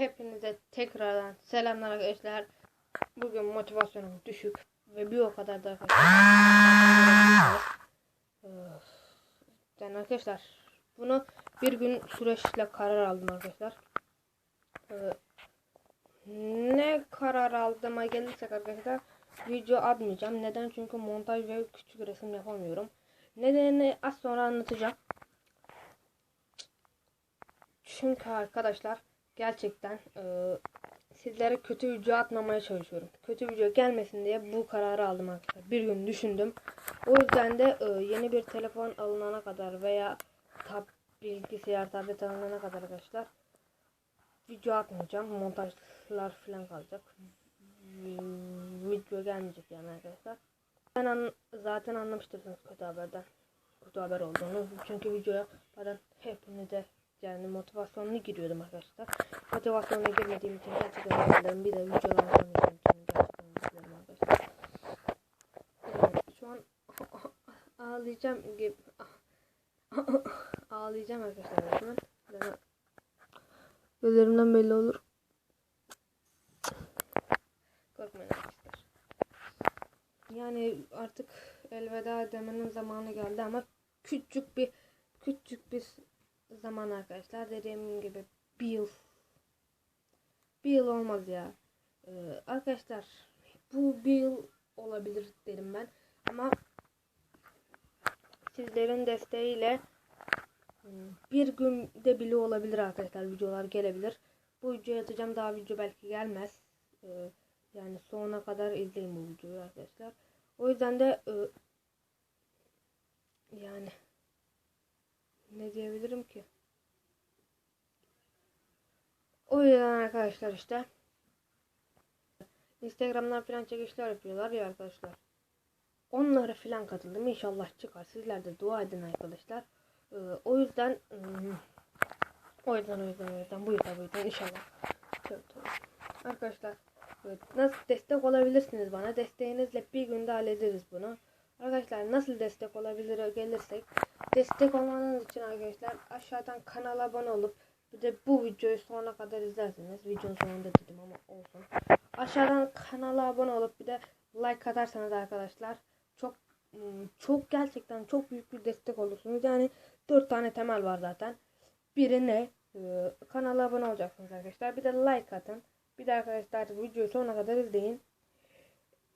Hepinize tekrardan selamlar arkadaşlar. Bugün motivasyonum düşük ve bir o kadar da. Yani arkadaşlar bunu bir gün süreçle karar aldım arkadaşlar. Ee, ne karar aldığıma gelirsek arkadaşlar video atmayacağım. Neden? Çünkü montaj ve küçük resim yapamıyorum. Nedenini az sonra anlatacağım. Çünkü arkadaşlar gerçekten e, sizlere kötü video atmamaya çalışıyorum. Kötü video gelmesin diye bu kararı aldım arkadaşlar. Bir gün düşündüm. O yüzden de e, yeni bir telefon alınana kadar veya tab bilgisayar tablet alınana kadar arkadaşlar video atmayacağım. Montajlar falan kalacak. Video gelmeyecek yani arkadaşlar. Ben an zaten anlamıştırsınız kötü haberden. Kötü haber olduğunu. Çünkü videoya zaten hepinize yani motivasyonlu giriyordum arkadaşlar. Motivasyonlu girmediğim için gerçekten dilerim. Bir de gerçekten özür dilerim arkadaşlar. Yani şu an ağlayacağım gibi ağlayacağım arkadaşlar resmen. Gözlerimden belli olur. Korkmayın arkadaşlar. Yani artık elveda demenin zamanı geldi ama küçük bir küçük bir zaman arkadaşlar. Dediğim gibi bir yıl bir yıl olmaz ya. Ee, arkadaşlar bu bir yıl olabilir dedim ben. Ama sizlerin desteğiyle bir günde bile olabilir arkadaşlar videolar gelebilir. Bu videoyu atacağım daha video belki gelmez. Ee, yani sonuna kadar izleyin bu videoyu arkadaşlar. O yüzden de e, yani ne diyebilirim ki? O yüzden arkadaşlar işte Instagram'dan falan çekişler yapıyorlar ya arkadaşlar. Onlara falan katıldım. İnşallah çıkar. Sizler de dua edin arkadaşlar. Ee, o yüzden ım, o yüzden o yüzden o yüzden bu yüzden bu yüzden inşallah. Arkadaşlar nasıl destek olabilirsiniz bana? Desteğinizle bir günde hallederiz bunu. Arkadaşlar nasıl destek olabilir gelirsek destek olmanız için arkadaşlar aşağıdan kanala abone olup bir de bu videoyu sonuna kadar izlersiniz. Videonun sonunda dedim ama olsun. Aşağıdan kanala abone olup bir de like atarsanız arkadaşlar çok çok gerçekten çok büyük bir destek olursunuz. Yani 4 tane temel var zaten. Biri ne? Ee, kanala abone olacaksınız arkadaşlar. Bir de like atın. Bir de arkadaşlar videoyu sonuna kadar izleyin.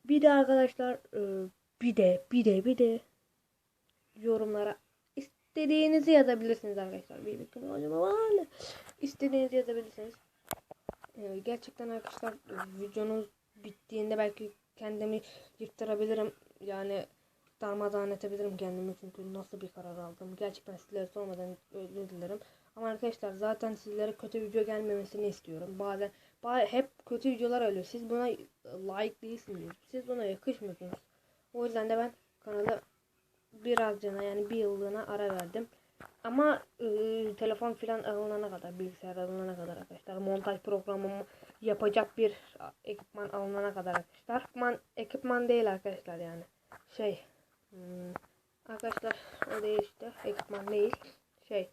Bir de arkadaşlar e, bir de bir de bir de yorumlara istediğinizi yazabilirsiniz arkadaşlar. Bir bakın acaba var? İstediğinizi yazabilirsiniz. Ee, gerçekten arkadaşlar videonuz bittiğinde belki kendimi yırttırabilirim. Yani darmadağın edebilirim kendimi çünkü nasıl bir karar aldım. Gerçekten sizlere sormadan özür dilerim. Ama arkadaşlar zaten sizlere kötü video gelmemesini istiyorum. Bazen, hep kötü videolar oluyor. Siz buna like değilsiniz. Siz buna yakışmıyorsunuz. O yüzden de ben kanala birazcına yani bir yıllığına ara verdim. Ama e, telefon filan alınana kadar, bilgisayar alınana kadar arkadaşlar, montaj programımı yapacak bir ekipman alınana kadar arkadaşlar. Ekipman, ekipman değil arkadaşlar yani. Şey, hmm, arkadaşlar o değil işte, ekipman değil. Şey,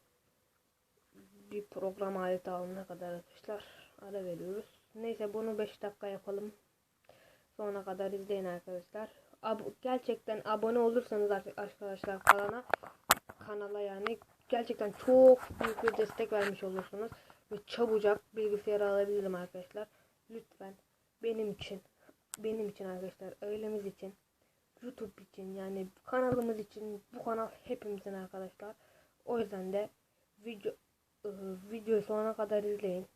bir program aleti alınana kadar arkadaşlar ara veriyoruz. Neyse bunu 5 dakika yapalım. Sonra kadar izleyin arkadaşlar. Ab gerçekten abone olursanız arkadaşlar kanala kanala yani gerçekten çok büyük bir destek vermiş olursunuz ve çabucak bilgisayarı alabilirim arkadaşlar. Lütfen benim için benim için arkadaşlar ailemiz için YouTube için yani kanalımız için bu kanal hepimizin arkadaşlar. O yüzden de video ıı, videoyu sonuna kadar izleyin.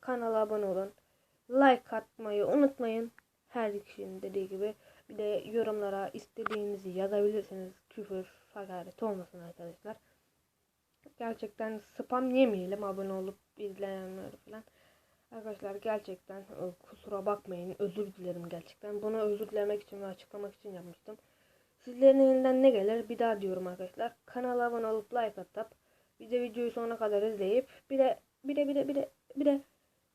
Kanala abone olun. Like atmayı unutmayın. Her kişinin dediği gibi bir de yorumlara istediğinizi yazabilirsiniz. Küfür, hakaret olmasın arkadaşlar. Gerçekten spam yemeyelim abone olup izleyenler falan. Arkadaşlar gerçekten e, kusura bakmayın. Özür dilerim gerçekten. Bunu özür dilemek için ve açıklamak için yapmıştım. Sizlerin elinden ne gelir? Bir daha diyorum arkadaşlar. Kanala abone olup like atıp bir de videoyu sonuna kadar izleyip bir de bir de bir de bir de bir de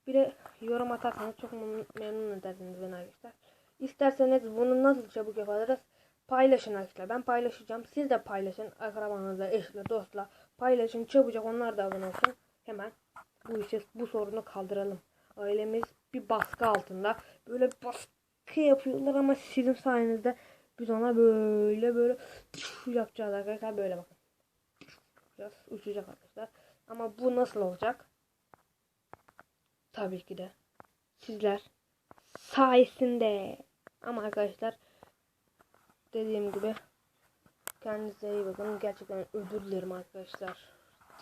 bir de yorum atarsanız çok memnun edersiniz beni arkadaşlar. İsterseniz bunu nasıl çabuk yaparız? Paylaşın arkadaşlar. Ben paylaşacağım. Siz de paylaşın. Akrabanızla, eşle, dostla paylaşın. Çabucak onlar da abone olsun. Hemen bu işi, bu sorunu kaldıralım. ailemiz bir baskı altında. Böyle baskı yapıyorlar ama sizin sayenizde biz ona böyle böyle yapacağız arkadaşlar. Böyle bakın. Biraz uçacak arkadaşlar. Ama bu nasıl olacak? Tabii ki de sizler sayesinde. Ama arkadaşlar dediğim gibi kendinize iyi bakın. Gerçekten özür dilerim arkadaşlar.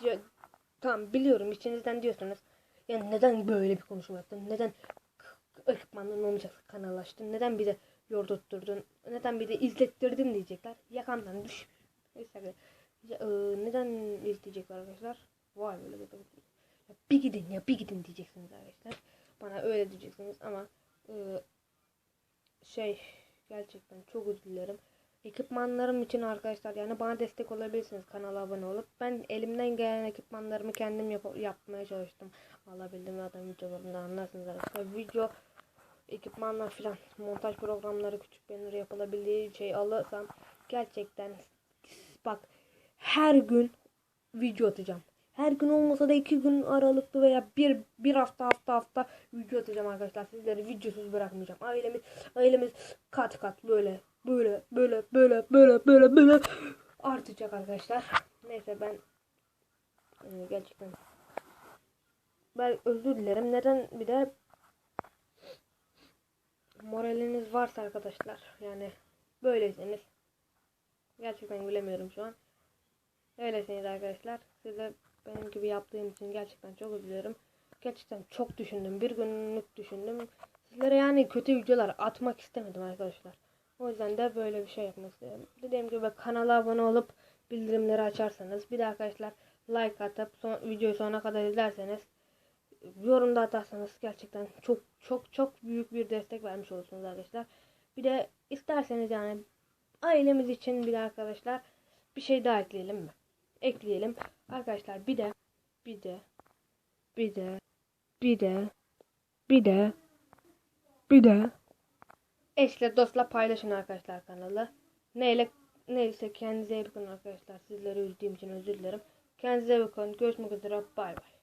Ya, tamam biliyorum içinizden diyorsunuz. Ya neden böyle bir konuşma yaptın? Neden ekipmanların olmayacak kanal açtın? Neden bize yordurtturdun? Neden bir de izlettirdin diyecekler. Yakamdan düş. Neyse ya, e, neden izleyecekler arkadaşlar? Vay böyle bir ya bir gidin ya bir gidin diyeceksiniz arkadaşlar. Bana öyle diyeceksiniz ama e, şey gerçekten çok özür. Ekipmanlarım için arkadaşlar yani bana destek olabilirsiniz kanala abone olup. Ben elimden gelen ekipmanlarımı kendim yap yapmaya çalıştım. Alabildim zaten videolarımda anlarsınız arkadaşlar. Video ekipmanlar filan montaj programları küçük banner yapılabildiği şey alırsam gerçekten bak her gün video atacağım. Her gün olmasa da iki gün aralıklı veya bir bir hafta hafta hafta video atacağım arkadaşlar. Sizleri videosuz bırakmayacağım. Ailemiz ailemiz kat kat böyle böyle böyle böyle böyle böyle böyle artacak arkadaşlar. Neyse ben e, gerçekten ben özür dilerim. Neden bir de moraliniz varsa arkadaşlar yani böyleyseniz gerçekten bilemiyorum şu an. Öylesiniz arkadaşlar. Size benim gibi yaptığım için gerçekten çok üzülüyorum. Gerçekten çok düşündüm. Bir günlük düşündüm. Sizlere yani kötü videolar atmak istemedim arkadaşlar. O yüzden de böyle bir şey yapmak istedim. Dediğim gibi kanala abone olup bildirimleri açarsanız bir de arkadaşlar like atıp son, videoyu sonuna kadar izlerseniz yorumda atarsanız gerçekten çok çok çok büyük bir destek vermiş olursunuz arkadaşlar. Bir de isterseniz yani ailemiz için bir de arkadaşlar bir şey daha ekleyelim mi? Ekleyelim. Arkadaşlar bir de bir de bir de bir de bir de bir de eşle dostla paylaşın arkadaşlar kanalı. Neyle neyse kendinize iyi bakın arkadaşlar. Sizleri üzdüğüm için özür dilerim. Kendinize iyi bakın. Görüşmek üzere. Bay bay.